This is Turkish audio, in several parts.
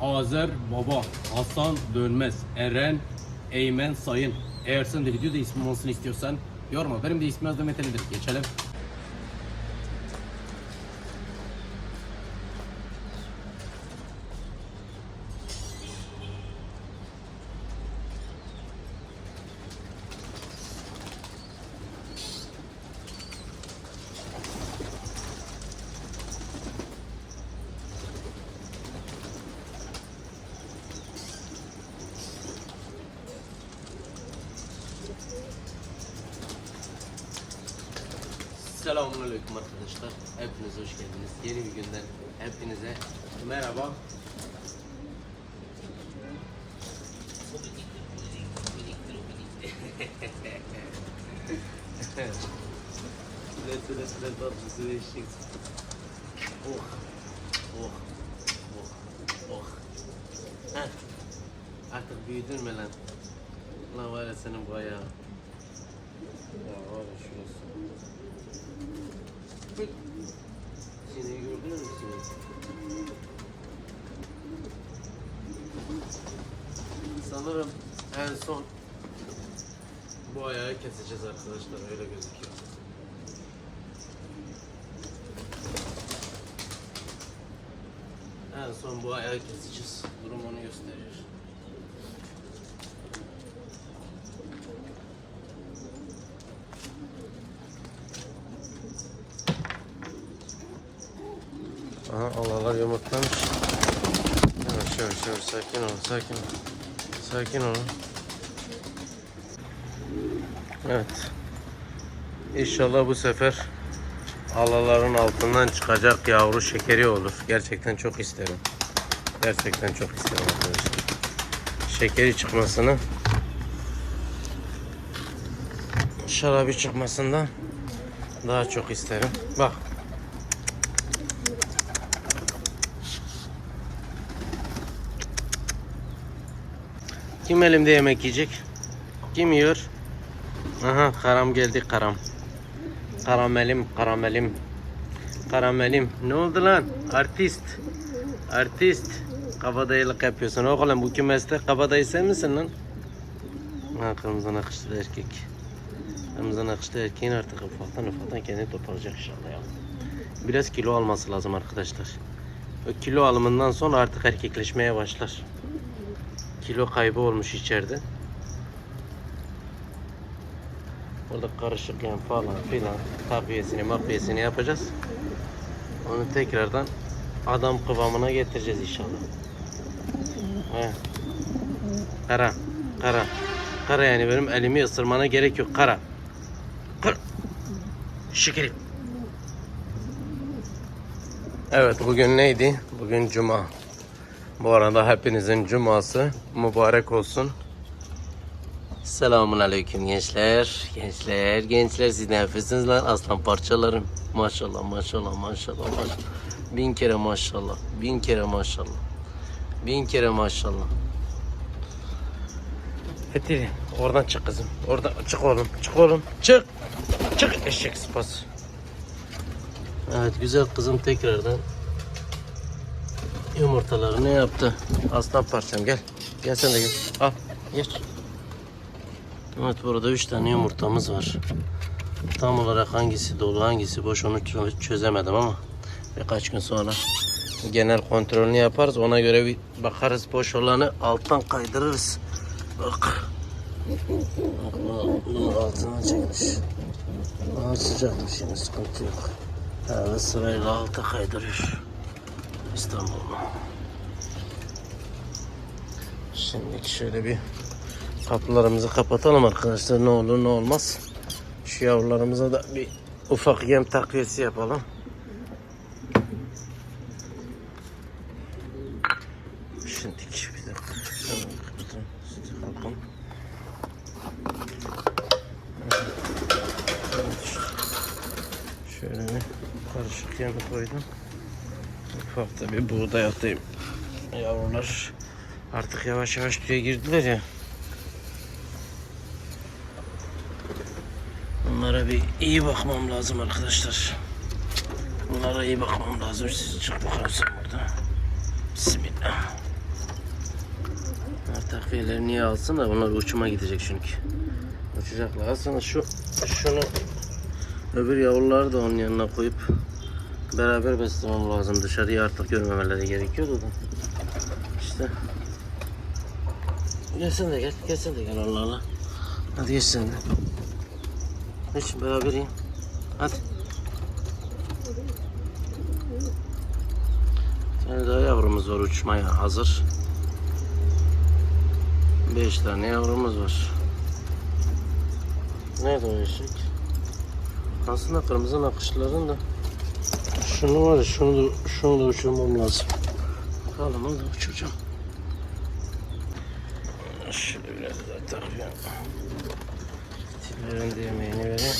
Azer Baba, Hasan Dönmez, Eren, Eymen Sayın. Eğer sen de videoda ismim olsun istiyorsan yorma. Benim de ismim Özlem Meteli'dir. Geçelim. Selamünaleyküm arkadaşlar. Hepiniz hoş geldiniz. Yeni bir günden hepinize merhaba. Süre süre süre tatlı süre eşek. Oh. Oh. Oh. Oh. Heh. Artık büyüdün mü lan? Lan var ya senin bu ayağı. Ya var ya Sanırım en son bu ayağı keseceğiz arkadaşlar öyle gözüküyor. En son bu ayağı keseceğiz. Durum onu gösterir. Aha Allah'lar yumurtlamış. Yavaş yavaş yavaş sakin olun sakin olun. Sakin olun. Evet. İnşallah bu sefer alaların altından çıkacak yavru şekeri olur. Gerçekten çok isterim. Gerçekten çok isterim arkadaşlar. Şekeri çıkmasını şarabı çıkmasından daha çok isterim. Bak Kim elimde yemek yiyecek? Kim yiyor? Aha karam geldi karam. Karamelim karamelim. Karamelim. Ne oldu lan? Artist. Artist. Kabadayılık yapıyorsun. Oğlum bu kümeste kabadayı sen misin lan? Ha kırmızı nakışlı erkek. Kırmızı nakışlı erkeğin artık ufaktan ufaktan kendini toparlayacak inşallah ya. Biraz kilo alması lazım arkadaşlar. O kilo alımından sonra artık erkekleşmeye başlar kilo kaybı olmuş içeride. Orada karışık yani falan filan takviyesini makviyesini yapacağız. Onu tekrardan adam kıvamına getireceğiz inşallah. He. Kara, kara. Kara yani benim elimi ısırmana gerek yok. Kara. Kara. Şekerim. Evet bugün neydi? Bugün cuma. Bu arada hepinizin cuması mübarek olsun. Selamun aleyküm gençler. Gençler, gençler siz ne yapıyorsunuz lan? Aslan parçalarım. Maşallah, maşallah, maşallah, maşallah. Bin kere maşallah. Bin kere maşallah. Bin kere maşallah. Fethi, oradan çık kızım. Oradan çık oğlum. Çık oğlum. Çık. Çık eşek sıpası. Evet güzel kızım tekrardan Yumurtaları ne yaptı? Aslan parçam gel. Gel sen de gel. Al. Geç. Evet burada üç tane yumurtamız var. Tam olarak hangisi dolu hangisi boş onu çö- çözemedim ama birkaç gün sonra genel kontrolünü yaparız. Ona göre bir bakarız boş olanı alttan kaydırırız. Bak. Bak bu- bunun altına çekmiş. Ama sıcakmış yine sıkıntı yok. Evet sırayla alta kaydırıyor. İstanbul'da. Şimdi şöyle bir kapılarımızı kapatalım arkadaşlar. Ne olur ne olmaz. Şu yavrularımıza da bir ufak yem takviyesi yapalım. Şimdi bir dakika. Kapatın. Şöyle bir karışık yem koydum. Da bir buğday atayım. Yavrular artık yavaş yavaş tüye girdiler ya. Bunlara bir iyi bakmam lazım arkadaşlar. Bunlara iyi bakmam lazım. Siz çık bakalım sen burada. Bismillah. Bunlar takviyeleri niye alsın da bunlar uçuma gidecek çünkü. Uçacaklar. Aslında şu şunu öbür yavruları da onun yanına koyup beraber beslemem lazım. Dışarıyı artık görmemeleri gerekiyordu da. İşte. Gelsin de gel. Gelsin de gel Allah Allah. Hadi geç sen de. Geç beraber yiyin. Hadi. Tane daha yavrumuz var uçmaya hazır. Beş tane yavrumuz var. Nerede o eşek? Aslında kırmızı nakışların da şunu var ya şunu da, şunu da uçurmam lazım. Bakalım onu da uçuracağım. Şöyle biraz daha takıyorum. Tillerin de yemeğini vereyim.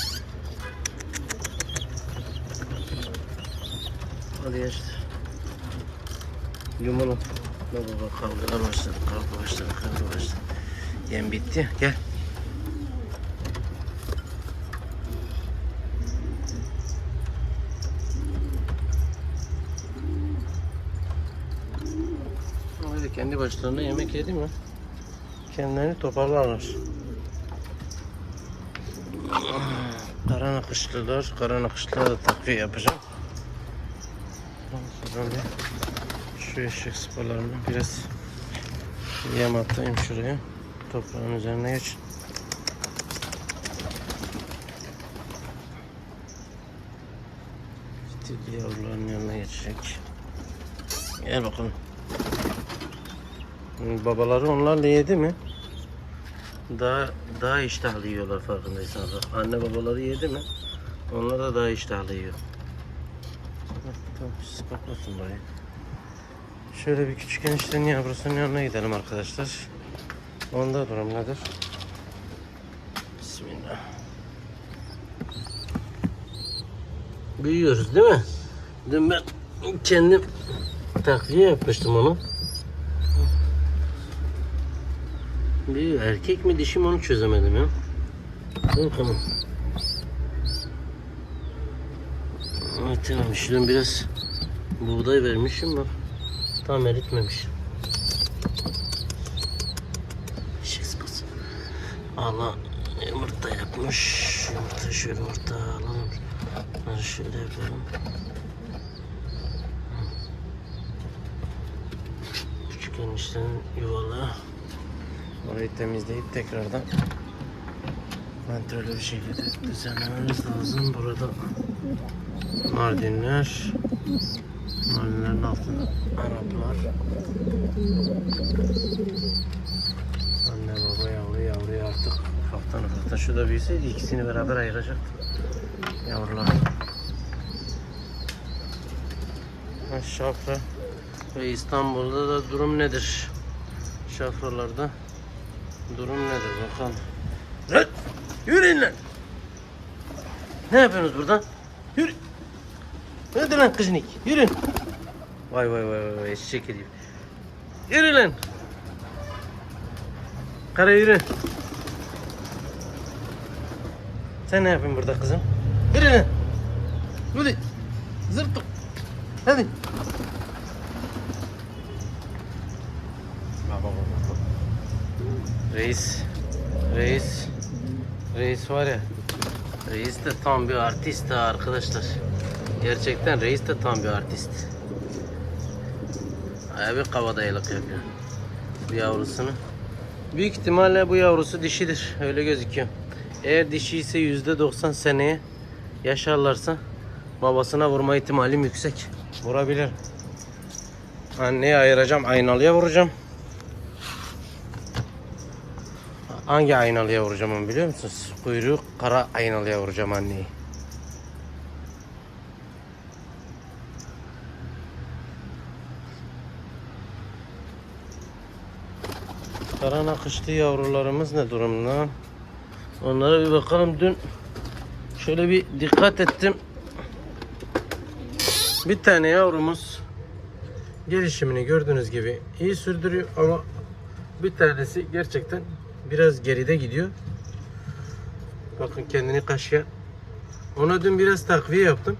Hadi işte. Yumulun. Baba kavgalar başladı, kavga başladı, kavga başladı. Yem bitti, gel. Öyle kendi başlarına yemek yedi mi? Kendilerini toparlarlar. Kara nakışlılar, kara nakışlılara da takviye yapacağım. Bir şu eşek sıpalarını biraz yem atayım şuraya. Toprağın üzerine geç. Stilli yavruların yanına geçecek. Gel bakalım. Babaları onlarla yedi mi? Daha daha iştahlı yiyorlar farkındaysanız. Anne babaları yedi mi? Onlar da daha iştahlı yiyor. Tamam siz kapatın burayı. Şöyle bir küçük eniştenin yavrusunun yanına gidelim arkadaşlar. Onda durum nedir? Bismillah. Büyüyoruz değil mi? Dün ben kendim takviye yapmıştım onu. Büyüyor. Erkek mi dişi mi onu çözemedim ya. Dur bakalım. Evet tamam. Şuradan biraz buğday vermişim bak. Tam eritmemiş. Sıpası. Allah yumurta yapmış. Yumurta şöyle yumurta alalım. Şöyle yapalım. Küçük eniştenin yuvalı. Orayı temizleyip tekrardan kontrollü bir şekilde düzenlememiz lazım. Burada Mardinler, Mardinlerin altında Araplar. Anne baba yavru yavruyu artık ufaktan ufaktan şu da büyüseydi ikisini beraber ayıracaktım. Yavrular. Şafra ve İstanbul'da da durum nedir? Şafralarda durum nedir bakalım. Lan! Yürüyün lan! Ne yapıyorsunuz burada? Yürü! Hadi lan kıznik, yürüyün! Vay vay vay vay eşek herif. Yürü lan! Kara yürü! Sen ne yapıyorsun burada kızım? Yürü lan! Yürü! Zırtık! Hadi! Bak bak bak bak. Reis, reis, reis var ya. Reis de tam bir artist arkadaşlar. Gerçekten reis de tam bir artist. Aya bir kabadayılık yapıyor. Bu yavrusunu. Büyük ihtimalle bu yavrusu dişidir. Öyle gözüküyor. Eğer dişi ise %90 seneye yaşarlarsa babasına vurma ihtimalim yüksek. Vurabilir. Anneyi ayıracağım, aynalıya vuracağım. Hangi aynalıya vuracağım onu biliyor musunuz? Kuyruğu kara aynalıya vuracağım anneyi. Kara nakışlı yavrularımız ne durumda? Onlara bir bakalım. Dün şöyle bir dikkat ettim. Bir tane yavrumuz gelişimini gördüğünüz gibi iyi sürdürüyor ama bir tanesi gerçekten biraz geride gidiyor. Bakın kendini kaşıyan. Ona dün biraz takviye yaptım.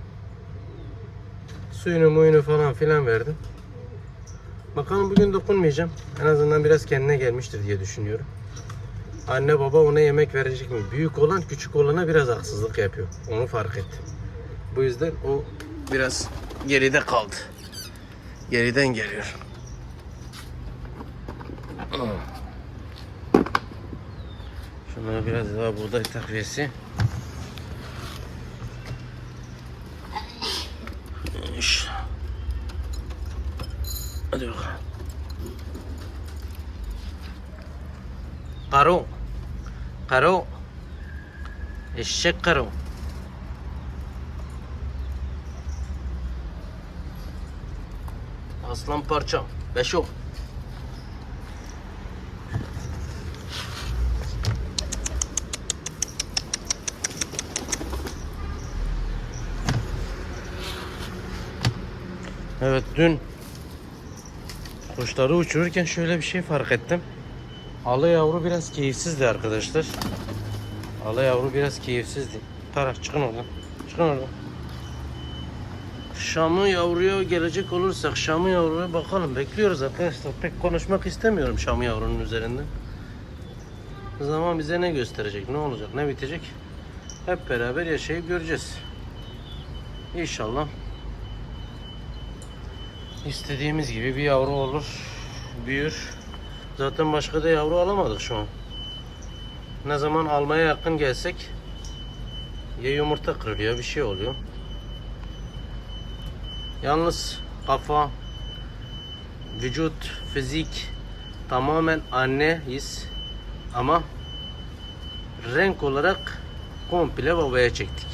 Suyunu muyunu falan filan verdim. Bakalım bugün dokunmayacağım. En azından biraz kendine gelmiştir diye düşünüyorum. Anne baba ona yemek verecek mi? Büyük olan küçük olana biraz haksızlık yapıyor. Onu fark ettim. Bu yüzden o biraz geride kaldı. Geriden geliyor. Şunlara biraz daha buğday takviyesi. Hadi bakalım. Karo. Karo. Eşek karo. Aslan parçam. Beşo. Evet dün kuşları uçururken şöyle bir şey fark ettim. Alı yavru biraz keyifsizdi arkadaşlar. Alı yavru biraz keyifsizdi. Tara çıkın oradan. Çıkın oradan. Şam'ı yavruya gelecek olursak Şam'ı yavruya bakalım. Bekliyoruz arkadaşlar. Pek konuşmak istemiyorum Şam'ı yavrunun üzerinde. Zaman bize ne gösterecek, ne olacak, ne bitecek? Hep beraber yaşayıp göreceğiz. İnşallah istediğimiz gibi bir yavru olur, büyür. Zaten başka da yavru alamadık şu an. Ne zaman almaya yakın gelsek ya yumurta kırılıyor, bir şey oluyor. Yalnız kafa, vücut, fizik tamamen anneyiz ama renk olarak komple babaya çektik.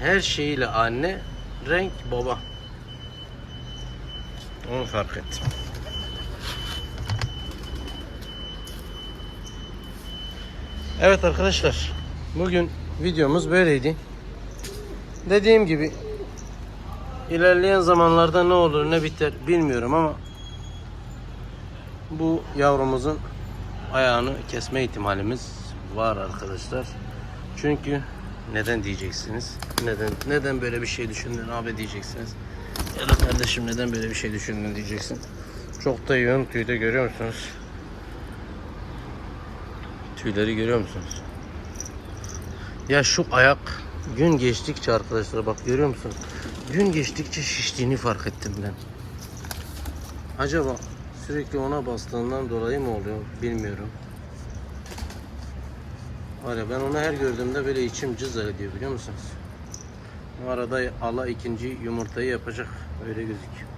Her şeyiyle anne, renk baba. Onu fark ettim. Evet arkadaşlar. Bugün videomuz böyleydi. Dediğim gibi ilerleyen zamanlarda ne olur ne biter bilmiyorum ama bu yavrumuzun ayağını kesme ihtimalimiz var arkadaşlar. Çünkü neden diyeceksiniz? Neden neden böyle bir şey düşündün abi diyeceksiniz. Ya da kardeşim neden böyle bir şey düşündün diyeceksin. Çok da yoğun tüyde görüyor musunuz? Tüyleri görüyor musunuz? Ya şu ayak gün geçtikçe arkadaşlar bak görüyor musunuz? Gün geçtikçe şiştiğini fark ettim ben. Acaba sürekli ona bastığından dolayı mı oluyor bilmiyorum. Var ya ben onu her gördüğümde böyle içim cız ediyor biliyor musunuz? Bu arada Allah ikinci yumurtayı yapacak öyle gözüküyor.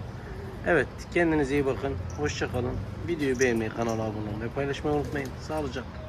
Evet kendinize iyi bakın. Hoşça kalın. Videoyu beğenmeyi, kanala abone olmayı, paylaşmayı unutmayın. Sağlıcakla.